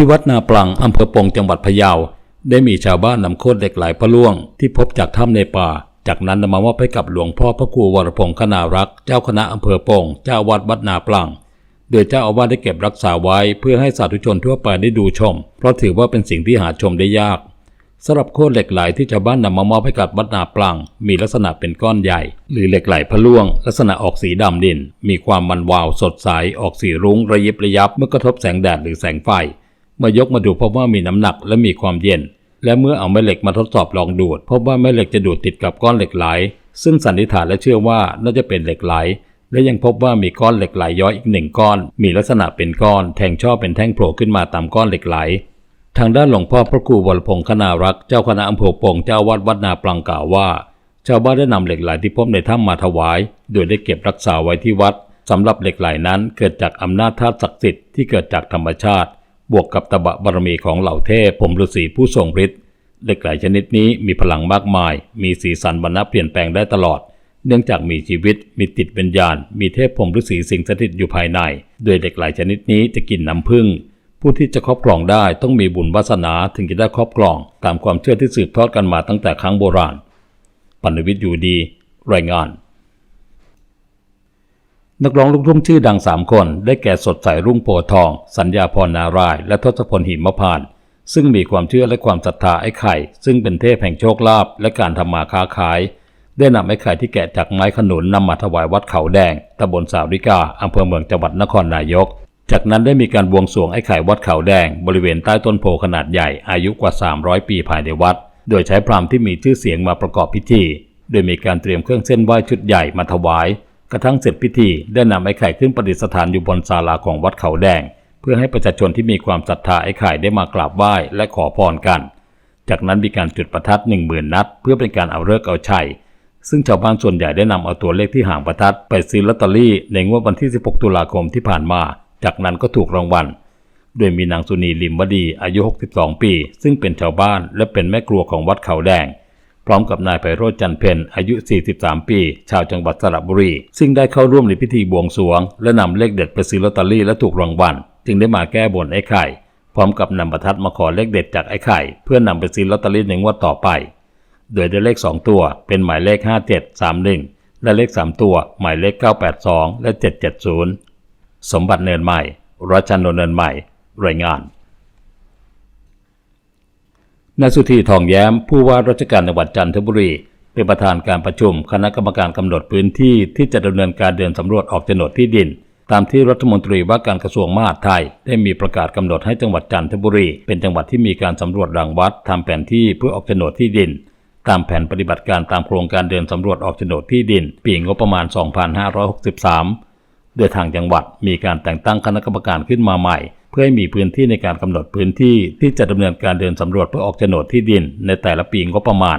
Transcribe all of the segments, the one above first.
ที่วัดนาปลังอำเภอปงจังหวัดพะเยา ได้มีชาวบ้านนำโคดเหล็กไหลพระล่วง ที่พบจากถ้ำในป่า จากนั้นนำมามอบให้กับหลวงพ่อพระครูวรพงศ์คณารักษ์เจ้าคณะอำเภอปงเจ้าวัดวัดนาปลังโดยเจ้าอาวาสได้เก็บรักษาไว้เพื่อให้สาธุชนทั่วไปได้ดูชม เพราะถือว่าเป็นสิ่งที่หาชมได้ยากสำหรับโคดเหล็กไหลที่ชาวบ้านนำมามอบให้กับวัดนาปลัง มีลักษณะเป็นก้อนใหญ่ หรือเหล็กไหลพะล่วง ลักษณะออกสีดำดิน มีความมันวาวสดใส ออกสีรุ้งระยิบระยับเมื่อกระทบแสงแดดหรือแสงไฟ เมื่อยกมาดูพบว่ามีน้ำหนักและมีความเย็น และเมื่อเอาแม่เหล็กมาทดสอบลองดูด พบว่าแม่เหล็กจะดูดติดกับก้อนเหล็กไหล ซึ่งสันนิษฐานและเชื่อว่าน่าจะเป็นเหล็กไหล และยังพบว่ามีก้อนเหล็กไหลย้อยอีกหนึ่งก้อน มีลักษณะเป็นก้อนแทงช่อเป็นแท่งโผล่ขึ้นมาตามก้อนเหล็กไหล ทางด้านหลวงพ่อพระครูวรพงศ์คณารักษ์เจ้าคณะอำเภอปงเจ้าวัดวัดนาปลังกล่าวว่า ชาวบ้านได้นำเหล็กไหลที่พบในถ้ำมาถวาย โดยได้เก็บรักษาไว้ที่วัดสำหรับเหล็กไหลนั้นเกิดจากอำนาจธาตุศักดิ์สิทธิ์ที่เกิดจากธรรมชาติ บวกกับตบะบารมีของเหล่าเทพผมฤาษีผู้ทรงฤทธิ์เหล็กไหลชนิดนี้มีพลังมากมาย มีสีสันบรรณะเปลี่ยนแปลงได้ตลอด เนื่องจากมีชีวิต มีติดวิญญาณ มีเทพพรหมฤาษีสิงสถิตอยู่ภายใน โดยเหล็กไหลชนิดนี้จะกินน้ำผึ้งผู้ที่จะครอบครองได้ต้องมีบุญวาสนาถึงจะได้ครอบครอง ตามความเชื่อที่สืบทอดกันมาตั้งแต่ครั้งโบราณ ปัณวิทย์อยู่ดี รายงาน นักร้องลูกทุ่งชื่อดังสามคน ได้แก่สดใสรุ่งโพทอง สัญญาพรนาราย และทศพลหิมพานต์ซึ่งมีความเชื่อและความศรัทธาไอ้ไข่ ซึ่งเป็นเทพแห่งโชคลาภและการทำมาค้าขาย ได้นำไอ้ไข่ที่แกะจากไม้ขนุนนำมาถวายวัดเขาแดงตำบลสาวริกาอำเภอเมืองจังหวัดนครนายก จากนั้นได้มีการบวงสรวงไอ้ไข่วัดเขาแดง บริเวณใต้ต้นโพขนาดใหญ่อายุกว่า 300 ปีภายในวัด โดยใช้พราหมณ์ที่มีชื่อเสียงมาประกอบพิธี โดยมีการเตรียมเครื่องเส้นไหว้ชุดใหญ่มาถวาย กระทั่งเสร็จพิธีได้นำไอ้ไข่ขึ้นประดิษฐานอยู่บนศาลาของวัดเขาแดง เพื่อให้ประชาชนที่มีความศรัทธาไอ้ไข่ได้มากราบไหว้และขอพรกัน จากนั้นมีการจุดประทัด1 0,000นัด เพื่อเป็นการเอาเลิกเอาชัยซึ่งชาวบ้านส่วนใหญ่ได้นำเอาตัวเลขที่ห่างประทัดไปซื้อลอตเตอรี่ในงวดวันที่ 16 ตุลาคมที่ผ่านมา จากนั้นก็ถูกรางวัล โดยมีนางสุนีลิมวดีอายุ 62 ปี ซึ่งเป็นชาวบ้านและเป็นแม่ครัวของวัดเขาแดง พร้อมกับนายไพโรจน์จันเพนอายุ 43 ปี ชาวจังหวัดสระบุรี ซึ่งได้เข้าร่วมในพิธีบวงสรวง และนำเลขเด็ดไปซื้อลอตเตอรี่และถูกรางวัลจึงได้มาแก้บนไอ้ไข่ พร้อมกับนำประทัดมาขอเลขเด็ดจากไอ้ไข่ เพื่อนำไปซื้อลอตเตอรี่ในงวดต่อไป โดยได้เลข 2 ตัวเป็นหมายเลข 5731 และเลข 3 ตัว หมายเลข 982 และ 770 สมบัติเนินใหม่รัชนนท์เนินใหม่ รายงาน นายสุธีทองแย้มผู้ว่าราชการจังหวัดจันทบุรี เป็นประธานการประชุมคณะกรรมการกำหนดพื้นที่ที่จะดำเนินการเดินสำรวจออกโฉนดที่ดิน ตามที่รัฐมนตรีว่าการกระทรวงมหาดไทย ได้มีประกาศกำหนดให้จังหวัดจันทบุรี เป็นจังหวัดที่มีการสำรวจรังวัดทำแผนที่เพื่อออกโฉนดที่ดิน ตามแผนปฏิบัติการตามโครงการเดินสำรวจออกโฉนดที่ดิน ปีงบประมาณ 2563 โดยทางจังหวัดมีการแต่งตั้งคณะกรรมการขึ้นมาใหม่ เพื่อให้มีพื้นที่ในการกำหนดพื้นที่ที่จะดำเนินการเดินสำรวจเพื่อออกโฉนดที่ดิน ในแต่ละปีงบประมาณ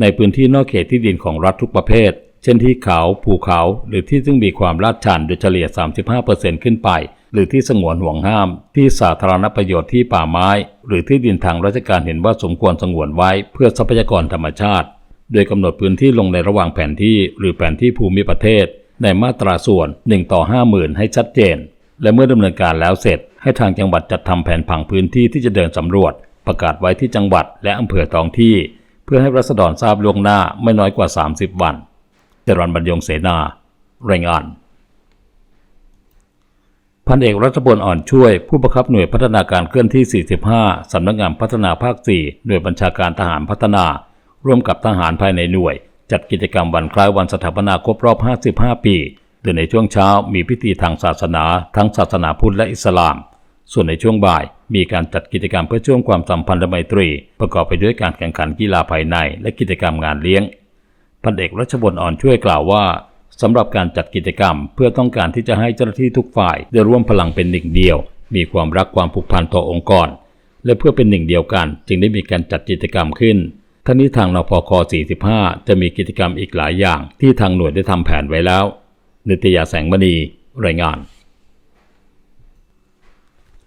ในพื้นที่นอกเขตที่ดินของรัฐทุกประเภท เช่นที่เขาภูเขา หรือที่ซึ่งมีความลาดชันโดยเฉลี่ย 35%ขึ้นไป หรือที่สงวนห่วงห้าม ที่สาธารณประโยชน์ที่ป่าไม้ หรือที่ดินทางราชการเห็นว่าสมควรสงวนไว้เพื่อทรัพยากรธรรมชาติ โดยกำหนดพื้นที่ลงในระหว่างแผนที่ หรือแผนที่ภูมิประเทศ ในมาตราส่วน1ต่อ50,000 ให้ชัดเจน และเมื่อดำเนินการแล้วเสร็จ ให้ทางจังหวัดจัดทำแผนผังพื้นที่ที่จะเดินสำรวจ ประกาศไว้ที่จังหวัดและอำเภอท้องที่ เพื่อให้รัษฎรทราบล่วงหน้าไม่น้อยกว่า 30 วันจรันบรรยงเสนารายงานพันเอกรัฐพลอ่อนช่วย ผู้บังคับหน่วยพัฒนาการเคลื่อนที่ 45 สำนักงานพัฒนาภาค 4 หน่วยบัญชาการทหารพัฒนา ร่วมกับทหารภายในหน่วย จัดกิจกรรมวันคล้ายวันสถาปนาครบรอบ 55 ปี โดยในช่วงเช้ามีพิธีทางศาสนา ทั้งศาสนาพุทธและอิสลาม ส่วนในช่วงบ่ายมีการจัดกิจกรรมเพื่อช่วงความสัมพันธ์ไมตรี ประกอบไปด้วยการแข่งขันกีฬาภายใน และกิจกรรมงานเลี้ยงพันเอกรัชบลอ่อนช่วยกล่าวว่าสำหรับการจัดกิจกรรม เพื่อต้องการที่จะให้เจ้าหน้าที่ทุกฝ่ายได้ร่วมพลังเป็นหนึ่งเดียว มีความรักความผูกพันต่อองค์กร และเพื่อเป็นหนึ่งเดียวกัน จึงได้มีการจัดกิจกรรมขึ้นทั้งนี้ทางนพค45 จะมีกิจกรรมอีกหลายอย่าง ที่ทางหน่วยได้ทำแผนไว้แล้ว นิตยาแสงมณีรายงาน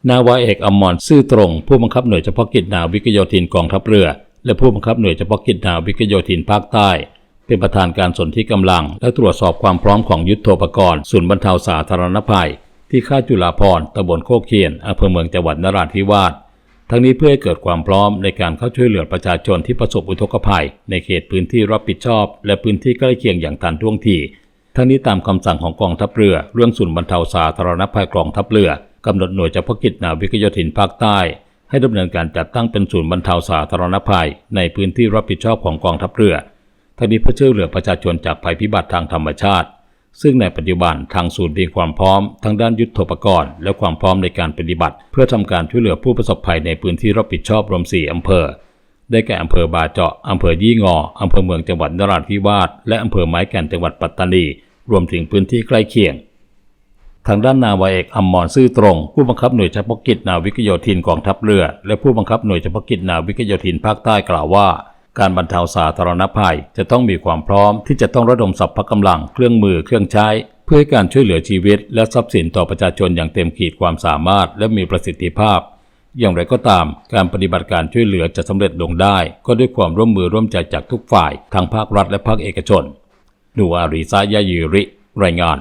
นาวาเอกอมรซื่อตรง ผู้บังคับหน่วยเฉพาะกิจนาวิกโยธินกองทัพเรือ และผู้บังคับหน่วยเฉพาะกิจนาวิกโยธินภาคใต้ เป็นประธานการสนที่กำลัง และตรวจสอบความพร้อมของยุทโธปกรณ์ศูนย์บรรเทาสาธารณภัย ที่ค่ายจุฬาภรตำบลโคกเคียนอำเภอเมืองจังหวัดนราธิวาสทั้งนี้เพื่อให้เกิดความพร้อมในการเข้าช่วยเหลือประชาชนที่ประสบอุทกภัย ในเขตพื้นที่รับผิดชอบ และพื้นที่ใกล้เคียงอย่างทันท่วงที ทั้งนี้ตามคำสั่งของกองทัพเรือ เรื่องศูนย์บรรเทาสาธารณภัยกองทัพเรือกำหนดหน่วยเฉพาะกิจนาวิกโยธินภาคใต้ ให้ดำเนินการจัดตั้งเป็นศูนย์บรรเทาสาธารณภัย ในพื้นที่รับผิดชอบของกองทัพเรือทั้งนี้เพื่อช่วยเหลือประชาชนจากภัยพิบัติทางธรรมชาติ ซึ่งในปัจจุบันทางศูนย์มีความพร้อมทั้งด้านยุทธปกรณ์ และความพร้อมในการปฏิบัติ เพื่อทำการช่วยเหลือผู้ประสบภัยในพื้นที่รับผิดชอบรวม 4อำเภอ ได้แก่อำเภอบาเจาะอำเภอยี่งออำเภอเมืองจังหวัดนราธิวาสและอำเภอไม้แก่นจังหวัดปัตตานี รวมถึงพื้นที่ใกล้เคียง ทางด้านนาวาเอกอัมมอนซื่อตรง ผู้บังคับหน่วยเฉพาะกิจนาวิกโยธินกองทัพเรือ และผู้บังคับหน่วยเฉพาะกิจนาวิกโยธินภาคใต้กล่าวว่า การบรรเทาสาธารณภัย จะต้องมีความพร้อมที่จะต้องระดมสรรพกำลังเครื่องมือเครื่องใช้ เพื่อให้การช่วยเหลือชีวิต และทรัพย์สินต่อประชาชนอย่างเต็มขีดความสามารถ และมีประสิทธิภาพอย่างไรก็ตาม การปฏิบัติการช่วยเหลือจะสำเร็จลงได้ ก็ด้วยความร่วมมือร่วมใจจากทุกฝ่าย ทั้งภาครัฐและภาคเอกชน นูอาริซายายูริ รายงาน